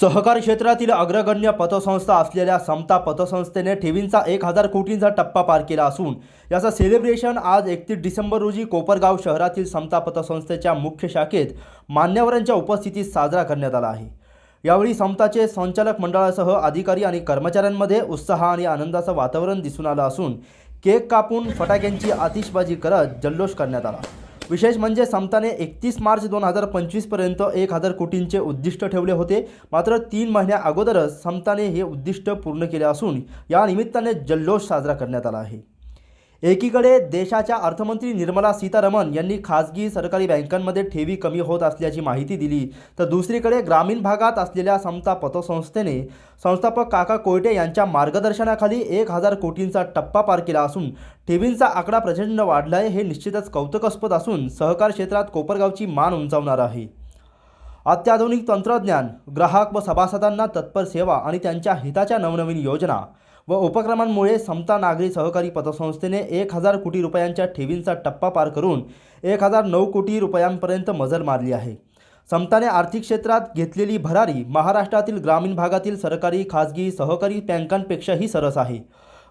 सहकारी क्षेत्रातील अग्रगण्य पतसंस्था असलेल्या समता पतसंस्थेने ठेवींचा एक हजार कोटींचा टप्पा पार केला असून याचं सेलिब्रेशन आज एकतीस डिसेंबर रोजी कोपरगाव शहरातील समता पतसंस्थेच्या मुख्य शाखेत मान्यवरांच्या उपस्थितीत साजरा करण्यात आला आहे. यावेळी समताचे संचालक मंडळासह अधिकारी आणि कर्मचाऱ्यांमध्ये उत्साह आणि आनंदाचं वातावरण दिसून आलं असून केक कापून फटाक्यांची आतिषबाजी करत जल्लोष करण्यात आला. विशेष म्हणजे समताने एकतीस मार्च दोन हजार पंचवीसपर्यंत एक हजार कोटींचे उद्दिष्ट ठेवले होते. मात्र तीन महिन्या अगोदरच समताने हे उद्दिष्ट पूर्ण केले असून या निमित्ताने जल्लोष साजरा करण्यात आला आहे. एकीकडे देशाच्या अर्थमंत्री निर्मला सीतारमण यांनी खासगी सरकारी बँकांमध्ये ठेवी कमी होत असल्याची माहिती दिली तर दुसरीकडे ग्रामीण भागात असलेल्या समता पतसंस्थेने संस्थापक काका कोयटे यांच्या मार्गदर्शनाखाली एक हजार कोटींचा टप्पा पार केला असून ठेवींचा आकडा प्रचंड वाढला आहे हे निश्चितच कौतुकास्पद असून सहकार क्षेत्रात कोपरगावची मान उंचावणार आहे. अत्याधुनिक तंत्रज्ञान ग्राहक व सभासदांना तत्पर सेवा आणि त्यांच्या हिताच्या नवनवीन योजना व उपक्रमांमुळे समता नागरी सहकारी पतसंस्थेने एक हजार कोटी रुपयांच्या ठेवींचा टप्पा पार करून एक हजार नऊ कोटी रुपयांपर्यंत मजल मारली आहे. समताने आर्थिक क्षेत्रात घेतलेली भरारी महाराष्ट्रातील ग्रामीण भागातील सरकारी खाजगी सहकारी बँकांपेक्षाही सरस आहे.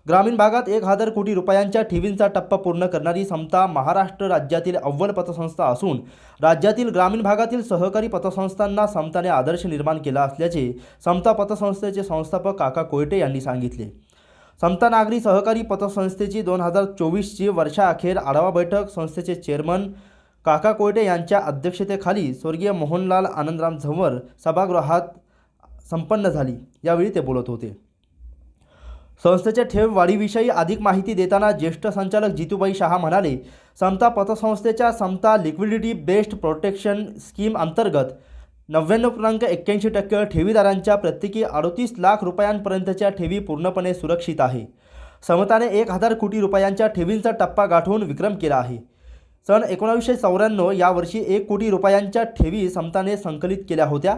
ग्रामीण भागात एक हजार कोटी रुपयांच्या ठेवींचा टप्पा पूर्ण करणारी समता महाराष्ट्र राज्यातील अव्वल पतसंस्था असून राज्यातील ग्रामीण भागातील सहकारी पतसंस्थांना समताने आदर्श निर्माण केला असल्याचे समता पतसंस्थेचे संस्थापक काका कोयटे यांनी सांगितले. समता नागरी सहकारी पतसंस्थेची दोन हजार चोवीसची वर्षाअखेर आढावा बैठक संस्थेचे चेअरमन काका कोयटे यांच्या अध्यक्षतेखाली स्वर्गीय मोहनलाल आनंदराम झंवर सभागृहात संपन्न झाली. यावेळी ते बोलत होते. संस्थेच्या ठेव वाढीविषयी अधिक माहिती देताना ज्येष्ठ संचालक जितूबाई शहा म्हणाले समता पतसंस्थेच्या समता लिक्विडिटी बेस्ड प्रोटेक्शन स्कीम अंतर्गत नव्याण्णव पूर्णांक एक्क्याऐंशी टक्के ठेवीदारांच्या प्रत्येकी अडतीस लाख रुपयांपर्यंतच्या ठेवी पूर्णपणे सुरक्षित आहे. समताने एक हजार कोटी रुपयांच्या ठेवींचा टप्पा गाठून विक्रम केला आहे. सन एकोणावीसशे चौऱ्याण्णव यावर्षी एक कोटी रुपयांच्या ठेवी समताने संकलित केल्या होत्या.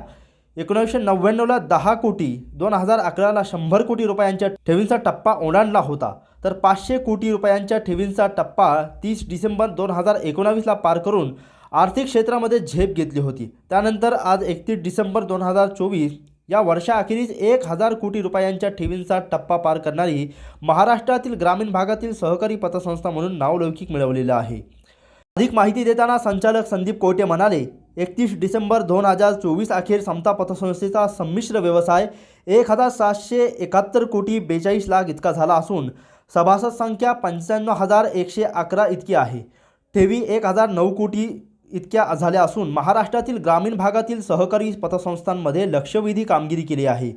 एकोणीसशे नव्याण्णवला दहा कोटी दोन हजार अकराला शंभर कोटी रुपयांच्या ठेवींचा टप्पा ओलांडला होता. तर पाचशे कोटी रुपयांच्या ठेवींचा टप्पा तीस डिसेंबर दोन हजार एकोणावीसला पार करून आर्थिक क्षेत्रामध्ये झेप घेतली होती. त्यानंतर आज एकतीस डिसेंबर दोन हजार चोवीस या वर्षाअखेरीस एक हजार कोटी रुपयांच्या ठेवींचा टप्पा पार करणारी महाराष्ट्रातील ग्रामीण भागातील सहकारी पतसंस्था म्हणून नावलौकिक मिळवलेलं आहे. अधिक माहिती देताना संचालक संदीप कोटे म्हणाले एकतीस डिसेंबर दोन हजार चोवीस अखेर समता पतसंस्थेचा संमिश्र व्यवसाय एक हजार सातशे एकाहत्तर कोटी बेचाळीस लाख इतका झाला असून सभासद संख्या पंच्याण्णव हजार एकशे अकरा इतकी आहे. ठेवी एक हजार नऊ कोटी इतक्या झाल्या असून महाराष्ट्रातील ग्रामीण भागातील सहकारी पतसंस्थांमध्ये लक्षवेधी कामगिरी केली आहे.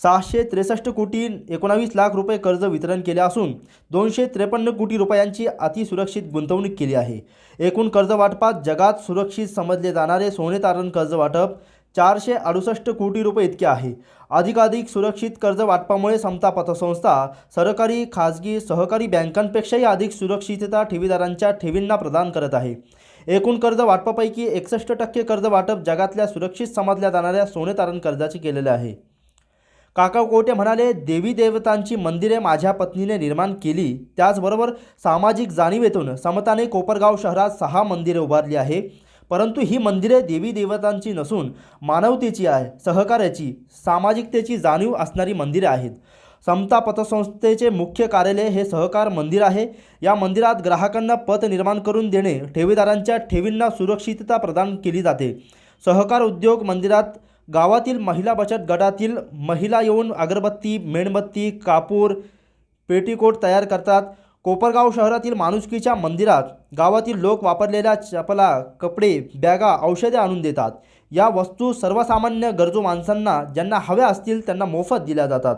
सहाशे त्रेसष्ट कोटी एकोणावीस लाख रुपये कर्ज वितरण केले असून दोनशे त्रेपन्न कोटी रुपयांची अतिसुरक्षित गुंतवणूक केली आहे. एकूण कर्ज वाटपात जगात सुरक्षित समजले जाणारे सोने तारण कर्ज वाटप चारशे अडुसष्ट कोटी रुपये इतके आहे. अधिकाधिक सुरक्षित कर्ज वाटपामुळे समता पतसंस्था सरकारी खाजगी सहकारी बँकांपेक्षाही अधिक सुरक्षितता ठेवीदारांच्या ठेवींना प्रदान करत आहे. एकूण कर्ज वाटपापैकी एकसष्ट टक्के कर्ज वाटप जगातल्या सुरक्षित समजल्या जाणाऱ्या सोने तारण कर्जाचे केलेले आहे. काका कोटे म्हणाले देवी देवतांची मंदिरे माझ्या पत्नीने निर्माण केली. त्याचबरोबर सामाजिक जाणीवेतून समताने कोपरगाव शहरात सहा मंदिरे उभारली आहे. परंतु ही मंदिरे देवी देवतांची नसून मानवतेची आहे सहकार्याची सामाजिकतेची जाणीव असणारी मंदिरे आहेत. समता पतसंस्थेचे मुख्य कार्यालय हे सहकार मंदिर आहे. या मंदिरात ग्राहकांना पत निर्माण करून देणे ठेवीदारांच्या ठेवींना सुरक्षितता प्रदान केली जाते. सहकार उद्योग मंदिरात गावातील महिला बचत गटातील महिला येऊन अगरबत्ती मेणबत्ती कापूर पेटीकोट तयार करतात. कोपरगाव शहरातील माणुसकीच्या मंदिरात गावातील लोक वापरलेल्या चपला कपडे बॅगा औषधे आणून देतात. या वस्तू सर्वसामान्य गरजू माणसांना ज्यांना हव्या असतील त्यांना मोफत दिल्या जातात.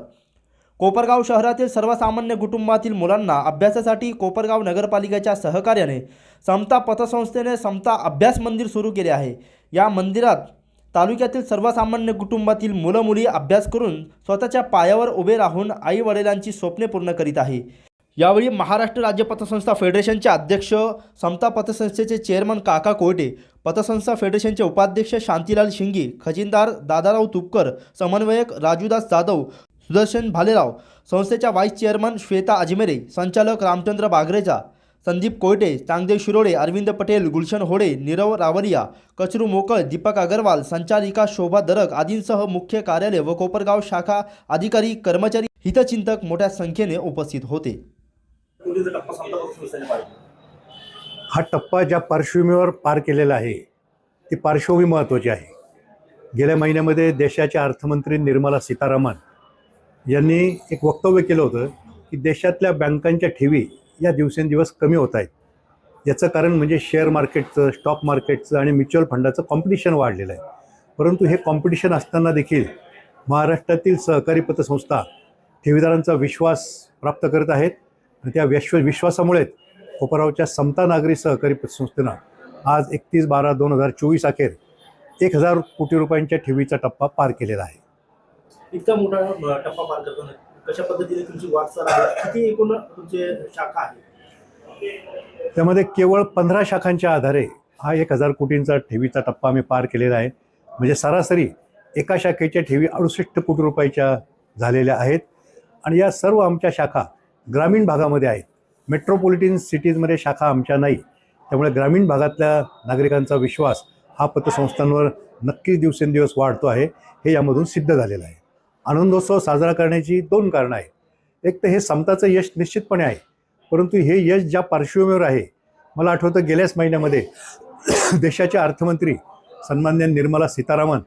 कोपरगाव शहरातील सर्वसामान्य कुटुंबातील मुलांना अभ्यासासाठी कोपरगाव नगरपालिकेच्या सहकार्याने समता पतसंस्थेने समता अभ्यास मंदिर सुरू केले आहे. या मंदिरात तालुक्यातील सर्वसामान्य कुटुंबातील मुलं मुली अभ्यास करून स्वतःच्या पायावर उभे राहून आई वडिलांची स्वप्ने पूर्ण करीत आहे. यावेळी महाराष्ट्र राज्य पतसंस्था फेडरेशनचे अध्यक्ष समता पतसंस्थेचे चेअरमन काका कोयटे पतसंस्था फेडरेशनचे उपाध्यक्ष शांतीलाल शिंगे खजिनदार दादाराव तुपकर समन्वयक राजूदास जाधव सुदर्शन भालेराव संस्थेच्या व्हाईस चेअरमन श्वेता अजमेरे संचालक रामचंद्र बागरेचा संदीप कोयटे चांगदेव शिरोडे अरविंद पटेल गुलशन होडे नीरव रावरिया कचरू मोकळ दीपक अगरवाल संचालिका शोभा दरक आदींसह मुख्य कार्यालय व कोपरगाव शाखा अधिकारी कर्मचारी हितचिंतक मोठ्या संख्येने उपस्थित होते. हा टप्पा ज्या पार्श्वभूमीवर पार केलेला आहे ती पार्श्वभूमी महत्त्वाची आहे. गेल्या महिन्यामध्ये देशाच्या अर्थमंत्री निर्मला सीतारामन यांनी एक वक्तव्य केलं होतं की देशातल्या बँकांच्या ठेवी या दिवसेंदिवस कमी होत आहेत. याचं कारण म्हणजे शेअर मार्केटचं स्टॉक मार्केटचं आणि म्युच्युअल फंडाचं कॉम्पिटिशन वाढलेलं आहे. परंतु हे कॉम्पिटिशन असताना देखील महाराष्ट्रातील सहकारी पतसंस्था ठेवीदारांचा विश्वास प्राप्त करत आहेत आणि त्या विश्व विश्वासामुळेच कोपरावच्या समता नागरी सहकारी पतसंस्थेनं आज एकतीस बारा दोन हजार चोवीस अखेर एक हजार कोटी रुपयांच्या ठेवीचा टप्पा पार केलेला आहे. इतका मोठा टप्पा पार करताना कशा पद्धतीने तुमची वाटचाल आहे? किती एकूण तुमचे शाखा आहे त्यामध्ये केवळ पंधरा शाखांच्या आधारे हा एक हजार कोटींचा ठेवीचा टप्पा आम्ही पार केलेला आहे. म्हणजे सरासरी एका शाखेच्या ठेवी अडुसष्ट कोटी रुपयाच्या झालेल्या आहेत. आणि या सर्व आमच्या शाखा ग्रामीण भागामध्ये आहेत. मेट्रोपॉलिटन सिटीजमध्ये शाखा आमच्या नाही. त्यामुळे ग्रामीण भागातल्या नागरिकांचा विश्वास हा पतसंस्थांवर नक्कीच दिवसेंदिवस वाढतो आहे. हे यामधून सिद्ध झालेलं आहे. आनंदोत्सव साजरा करण्याची दोन कारणं आहेत. एक तर हे समताचं यश निश्चितपणे आहे. परंतु हे यश ज्या पार्श्वभूमीवर आहे मला आठवतं गेल्याच महिन्यामध्ये देशाचे अर्थमंत्री सन्मान्य निर्मला सीतारामन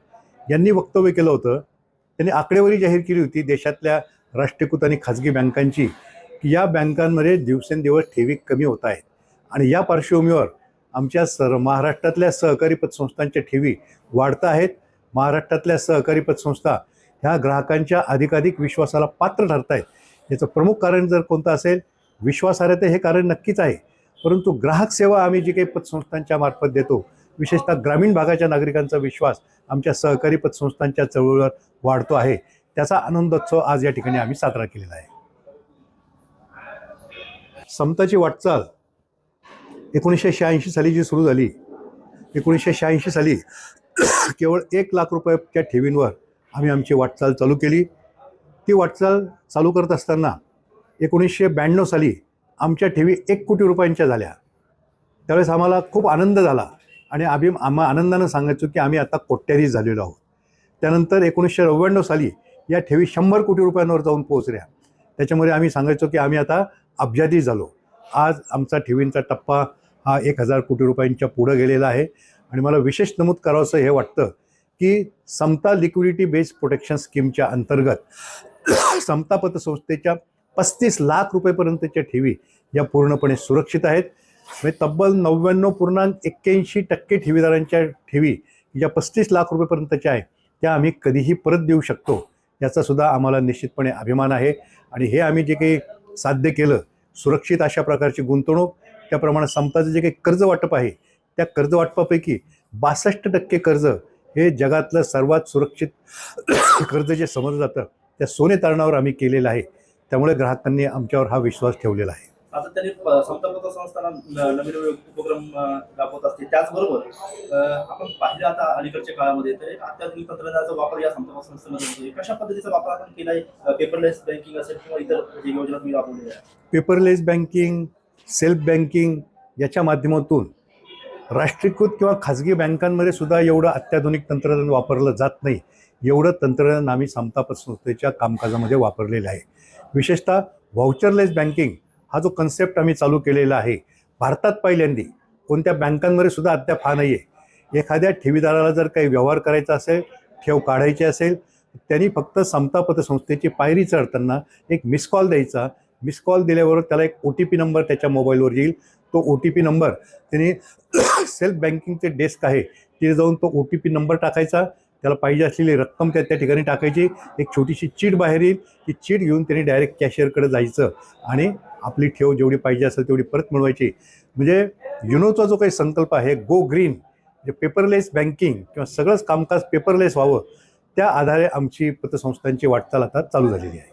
यांनी वक्तव्य केलं होतं. त्यांनी आकडेवारी जाहीर केली होती देशातल्या राष्ट्रीयकृत आणि खाजगी बँकांची की या बँकांमध्ये दिवसेंदिवस ठेवी कमी होत आहेत. आणि या पार्श्वभूमीवर आमच्या सर महाराष्ट्रातल्या सहकारी पतसंस्थांच्या ठेवी वाढत आहेत. महाराष्ट्रातल्या सहकारी पतसंस्था ह्या ग्राहकांच्या अधिकाधिक विश्वासाला पात्र ठरत याचं प्रमुख कारण जर कोणतं असेल विश्वासार्हते हे कारण नक्कीच आहे. परंतु ग्राहक सेवा आम्ही जी काही पतसंस्थांच्या मार्फत देतो विशेषतः ग्रामीण भागाच्या नागरिकांचा विश्वास आमच्या सहकारी पतसंस्थांच्या चळवळीवर वाढतो आहे. त्याचा आनंदोत्सव आज या ठिकाणी आम्ही साजरा केलेला आहे. समताची वाटचाल. एकोणीसशे शहाऐंशी साली जी सुरू झाली एकोणीसशे शहाऐंशी साली केवळ एक लाख रुपयाच्या ठेवींवर आम्ही आमची वाटचाल चालू केली. ती वाटचाल चालू करत असताना एकोणीसशे ब्याण्णव साली आमच्या ठेवी एक कोटी रुपयांच्या झाल्या. त्यावेळेस आम्हाला खूप आनंद झाला आणि आम्ही आम्हा आनंदानं सांगायचो की आम्ही आता कोट्याधीश झालेलो आहोत. त्यानंतर एकोणीसशे नव्याण्णव साली या ठेवी शंभर कोटी रुपयांवर जाऊन पोहोचल्या. त्याच्यामध्ये आम्ही सांगायचो की आम्ही आता अब्जाधीश झालो. आज आमचा ठेवींचा टप्पा हा एक हजार कोटी रुपयांच्या पुढं गेलेला आहे. आणि मला विशेष नमूद करावंसं हे वाटतं की समता लिक्विडिटी बेस्ड प्रोटेक्शन स्कीमच्या अंतर्गत समता पतसंस्थेच्या पस्तीस लाख रुपयेपर्यंतच्या ठेवी या पूर्णपणे सुरक्षित आहेत. म्हणजे तब्बल नव्याण्णव पूर्णांक एक्क्याऐंशी टक्के ठेवीदारांच्या ठेवी ज्या पस्तीस लाख रुपयेपर्यंतच्या आहेत. त्या आम्ही कधीही परत देऊ शकतो याचासुद्धा आम्हाला निश्चितपणे अभिमान आहे. आणि हे आम्ही जे काही साध्य केलं सुरक्षित अशा प्रकारची गुंतवणूक त्याप्रमाणे समताचं जे काही कर्ज वाटप आहे त्या कर्ज वाटपापैकी बासष्ट टक्के कर्ज हे जगातलं सर्वात सुरक्षित कर्ज जे समजलं जातं. त्या सोने तारणावर आम्ही केलेलं आहे. त्यामुळे ग्राहकांनी आमच्यावर हा विश्वास ठेवलेला आहे. आता त्यांनी नवीन उपक्रम राबवत असते. त्याचबरोबर आपण पाहिलं आता अलीकडच्या काळामध्ये तर एक अत्याधुनिक तंत्रज्ञानाचा वापर या समता पतसंस्थेमध्ये होतो. कशा पद्धतीचा वापर आपण केलाय? पेपरलेस बँकिंग असेल किंवा इतर जे योजना तुम्ही राबवलेल्या आहेत? पेपरलेस बँकिंग सेल्फ बँकिंग याच्या माध्यमातून राष्ट्रीयकृत किंवा खाजगी बँकांमध्ये सुद्धा एवढं अत्याधुनिक तंत्रज्ञान वापरलं जात नाही. एवढं तंत्रज्ञान आम्ही समतापत संस्थेच्या कामकाजामध्ये वापरलेलं आहे. विशेषतः व्हाउचरलेस बँकिंग हा जो कन्सेप्ट आम्ही चालू केलेला आहे भारतात पहिल्यांदी कोणत्या बँकांमध्ये सुद्धा अद्याप हा नाही आहे एखाद्या ठेवीदाराला जर काही व्यवहार करायचा असेल ठेव काढायची असेल त्यांनी फक्त समता पतसंस्थेची पायरी चढताना एक मिस कॉल द्यायचा. मिस कॉल दिल्याबरोबर त्याला एक ओ टी पी नंबर त्याच्या मोबाईलवर येईल. तो ओ टी पी नंबर त्याने सेल्फ बँकिंगचे डेस्क आहे तिथे जाऊन तो ओ टी पी नंबर टाकायचा त्याला पाहिजे असलेली रक्कम त्या त्या ठिकाणी टाकायची एक छोटीशी चीट बाहेर येईल ती चीट घेऊन त्याने डायरेक्ट कॅशियरकडे जायचं आणि आपली ठेव जेवढी पाहिजे असेल तेवढी परत मिळवायची. म्हणजे युनोचा जो काही संकल्प आहे गो ग्रीन म्हणजे पेपरलेस बँकिंग किंवा सगळंच कामकाज पेपरलेस व्हावं त्या आधारे आमची पतसंस्थांची वाटचाल आता चालू झालेली आहे.